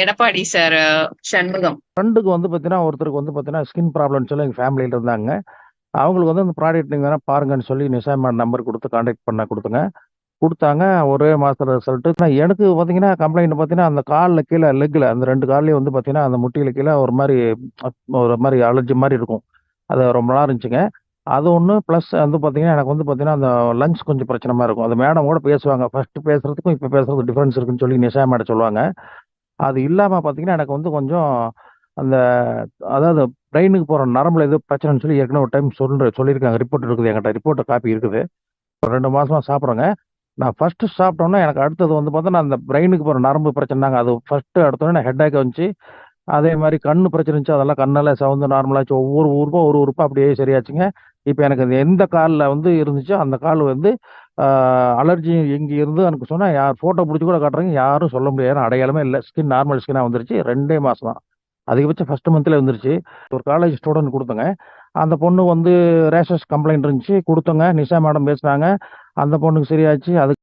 Edappadi sir Shanmugam. ஃப்ரெண்டுக்கு வந்து பாத்தீங்கன்னா ஒருத்தருக்கு வந்து பார்த்தீங்கன்னா ஸ்கின் ப்ராப்ளம்னு சொல்லி எங்கள் ஃபேமிலியில இருந்தாங்க. அவங்களுக்கு வந்து அந்த ப்ராடக்ட் நீங்கள் வேணால் பாருங்கன்னு சொல்லி நிஷாமா நம்பர் கொடுத்து காண்டாக்ட் பண்ண கொடுத்துங்க. கொடுத்தாங்க. ஒரே மாசத்துல ரிசல்ட்டு நான் எனக்கு பார்த்தீங்கன்னா கம்ப்ளைண்ட் பார்த்தீங்கன்னா அந்த காலில் கீழே லெக்கில் அந்த ரெண்டு கால்லையும் வந்து பார்த்தீங்கன்னா அந்த முட்டியில் கீழே ஒரு மாதிரி ஒரு மாதிரி அலர்ஜி மாதிரி இருக்கும். அது ரொம்ப நாள் இருந்துச்சுங்க. அது ஒன்று ப்ளஸ் வந்து பார்த்தீங்கன்னா எனக்கு வந்து பார்த்தீங்கன்னா அந்த லங்ஸ் கொஞ்சம் பிரச்சனை மாதிரி இருக்கும். அந்த மேடம் கூட பேசுவாங்க. ஃபர்ஸ்ட் பேசுறதுக்கும் இப்போ பேசுறதுக்கு டிஃப்ரென்ஸ் இருக்குன்னு சொல்லி நிஷா மேடம் சொல்லுவாங்க. அது இல்லாமல் பார்த்தீங்கன்னா எனக்கு வந்து கொஞ்சம் அந்த அதாவது பிரெயினுக்கு போகிற நரம்புல எதுவும் பிரச்சனைன்னு சொல்லி ஏற்கனவே ஒரு டைம் சொல்ற சொல்லியிருக்காங்க. ரிப்போர்ட் இருக்குது என்கிட்ட. ரிப்போர்ட்டை காப்பி இருக்குது. ஒரு ரெண்டு மாசமா சாப்பிட்றேங்க. நான் ஃபர்ஸ்ட் சாப்பிட்டோன்னா எனக்கு அடுத்தது வந்து பார்த்தா அந்த பிரெயினுக்கு போகிற நரம்பு பிரச்சனைனாங்க அது ஃபர்ஸ்ட் அடுத்தோடனே ஹெட் ஆக் வந்துச்சு அதே மாதிரி கண்ணு பிரச்சனை இருந்துச்சு. அதெல்லாம் கண்ணெல்லாம் சவுந்து நார்மலாச்சு ஒவ்வொரு ஊருப்பா ஒரு உறுப்பா அப்படியே சரியாச்சுங்க. இப்போ எனக்கு எந்த காலில் வந்து இருந்துச்சோ அந்த கால் வந்து அலர்ஜி எங்கே இருந்து எனக்கு சொன்னால் யார் ஃபோட்டோ பிடிச்சி கூட காட்டுறாங்க யாரும் சொல்ல முடியாது. அடையாளமே இல்லை. ஸ்கின் நார்மல் ஸ்கின்னாக வந்துருச்சு. ரெண்டே மாதம் தான். அதிகபட்சம் ஃபர்ஸ்ட் மந்த்தில் வந்துருச்சு. ஒரு காலேஜ் ஸ்டூடெண்ட் கொடுத்தங்க. அந்த பொண்ணு வந்து ரேஷஸ் கம்ப்ளைண்ட் இருந்துச்சு. கொடுத்தங்க. நிஷா மேடம் பேசுனாங்க. அந்த பொண்ணுக்கு சரியாச்சு. அதுக்கு